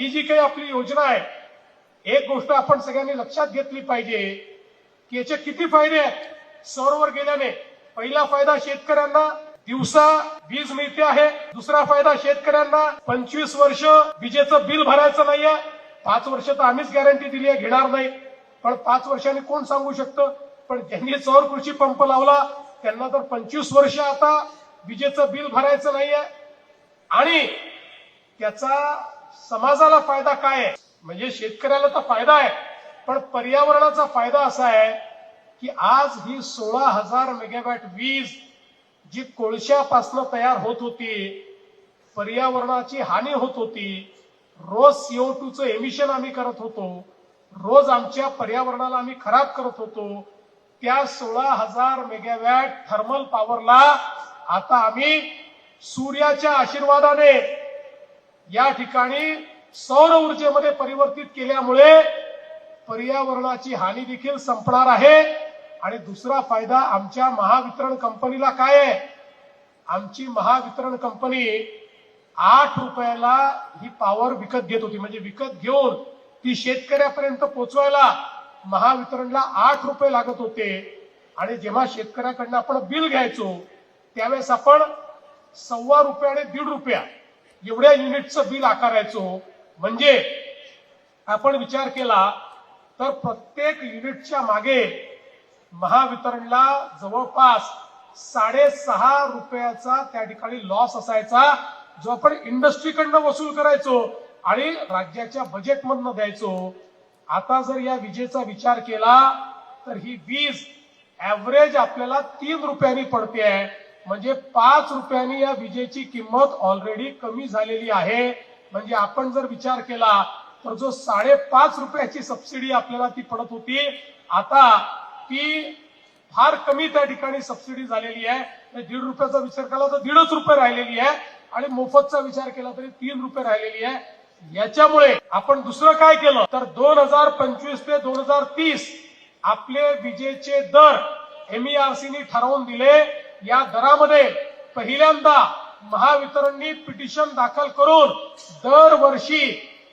ही जी काही आपली योजना आहे एक गोष्ट आपण सगळ्यांनी लक्षात घेतली पाहिजे की याचे किती फायदे आहेत. सौरवर गेल्याने पहिला फायदा शेतकऱ्यांना दिवसा वीज मिळते आहे. दुसरा फायदा शेतकऱ्यांना पंचवीस वर्ष विजेचं बिल भरायचं नाहीये पाच वर्ष तर आम्हीच गॅरंटी दिली आहे घेणार नाही. पण पाच वर्षांनी कोण सांगू शकतं? पण ज्यांनी सौर कृषी पंप लावला त्यांना तर पंचवीस वर्ष आता विजेचं बिल भरायचं नाहीये आणि त्याचा समाजाला फायदा काय आहे? म्हणजे शेतकऱ्याला तर फायदा आहे पण पर्यावरणाचा फायदा असा आहे की आज ही सोळा हजार मेगावॅट वीज जी कोळशापासनं तयार होत होती पर्यावरणाची हानी होत होती रोज सीओ टूचं एमिशन आम्ही करत होतो रोज आमच्या पर्यावरणाला आम्ही खराब करत होतो त्या सोळा हजार मेगावॅट थर्मल पॉवरला आता आम्ही सूर्याच्या आशीर्वादाने या ठिकाणी सौर ऊर्जेमध्ये परिवर्तित केल्यामुळे पर्यावरणाची हानी देखील संपणार आहे. आणि दुसरा फायदा आमच्या महावितरण कंपनीला काय आहे? आमची महावितरण कंपनी आठ रुपयाला ही पॉवर विकत घेत होती. म्हणजे विकत घेऊन ती शेतकऱ्यापर्यंत पोहोचवायला महावितरणला आठ रुपये लागत होते. आणि जेव्हा शेतकऱ्याकडनं आपण बिल घ्यायचो त्यावेळेस आपण सव्वा रुपये आणि दीड रुपया एवढ्या युनिटचं बिल आकारायचो. म्हणजे आपण विचार केला तर प्रत्येक युनिटच्या मागे महावितरणला जवळपास साडेसहा रुपयाचा त्या ठिकाणी लॉस असायचा जो आपण इंडस्ट्रीकडनं वसूल करायचो आणि राज्याच्या बजेटमधनं द्यायचो. आता जर या विजेचा विचार केला तर ही वीज ऍव्हरेज आपल्याला तीन रुपयांनी पडते आहे म्हणजे पाच रुपयांनी या विजेची किंमत ऑलरेडी कमी झालेली आहे. म्हणजे आपण जर विचार केला तर जो साडेपाच रुपयाची सबसिडी आपल्याला ती पडत होती आता ती फार कमी त्या ठिकाणी सबसिडी झालेली आहे. म्हणजे दीड रुपयाचा विचार केला तर दीडच रुपये राहिलेली आहे. आणि मोफतचा विचार केला तरी तीन रुपये राहिलेली आहे. याच्यामुळे आपण दुसरं काय केलं तर दोन हजार पंचवीस ते दोन हजार तीस आपले विजेचे दर एमईआरसीनी ठरवून दिले. या दरामध्ये पहिल्यांदा महावितरणनी पिटिशन दाखल करून दरवर्षी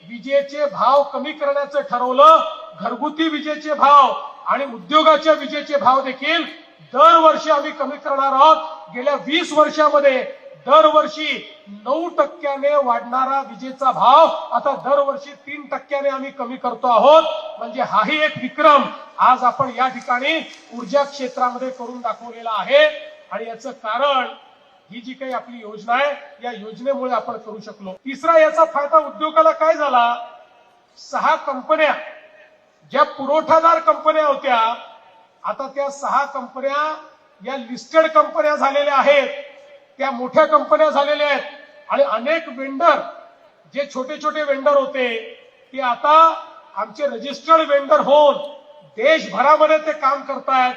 विजेचे भाव कमी करण्याचं ठरवलं. घरगुती विजेचे भाव आणि उद्योगाच्या विजेचे भाव देखील दरवर्षी आम्ही कमी करणार आहोत. गेल्या वीस वर्षामध्ये दरवर्षी नऊ टक्क्याने वाढणारा विजेचा भाव आता दरवर्षी तीन टक्क्याने आम्ही कमी करतो आहोत. म्हणजे हाही एक विक्रम आज आपण या ठिकाणी ऊर्जा क्षेत्रामध्ये करून दाखवलेला आहे. आणि याचं कारण ही जी काही आपली योजना आहे या योजनेमुळे आपण करू शकलो. तिसरा याचा फायदा उद्योगाला काय झाला? सहा कंपन्या ज्या पुरवठादार कंपन्या होत्या आता त्या सहा कंपन्या या लिस्टेड कंपन्या झालेल्या आहेत. त्या मोठ्या कंपन्या झालेल्या आहेत. आणि अनेक वेंडर जे छोटे छोटे वेंडर होते ते आता आमचे रजिस्टर्ड वेंडर होऊन देशभरामध्ये ते काम करतायत.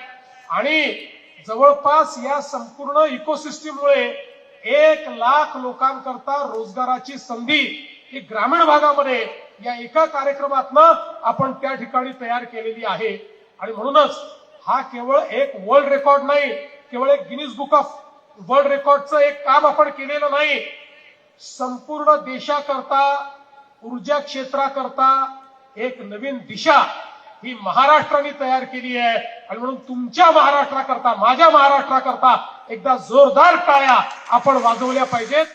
आणि जवळपास या संपूर्ण इकोसिस्टीममुळे एक लाख लोकांकरता रोजगाराची संधी ही ग्रामीण भागामध्ये या एका कार्यक्रमातनं आपण त्या ठिकाणी तयार केलेली आहे. आणि म्हणूनच हा केवळ एक वर्ल्ड रेकॉर्ड नाही केवळ एक गिनीज बुक ऑफ वर्ल्ड रेकॉर्डचं एक काम आपण केलेलं नाही. संपूर्ण देशाकरता ऊर्जा क्षेत्राकरता एक नवीन दिशा ही महाराष्ट्राने तयार केली आहे. आणि म्हणून तुमच्या महाराष्ट्राकरता माझ्या महाराष्ट्राकरता एकदा जोरदार टाळ्या आपण वाजवल्या पाहिजेत.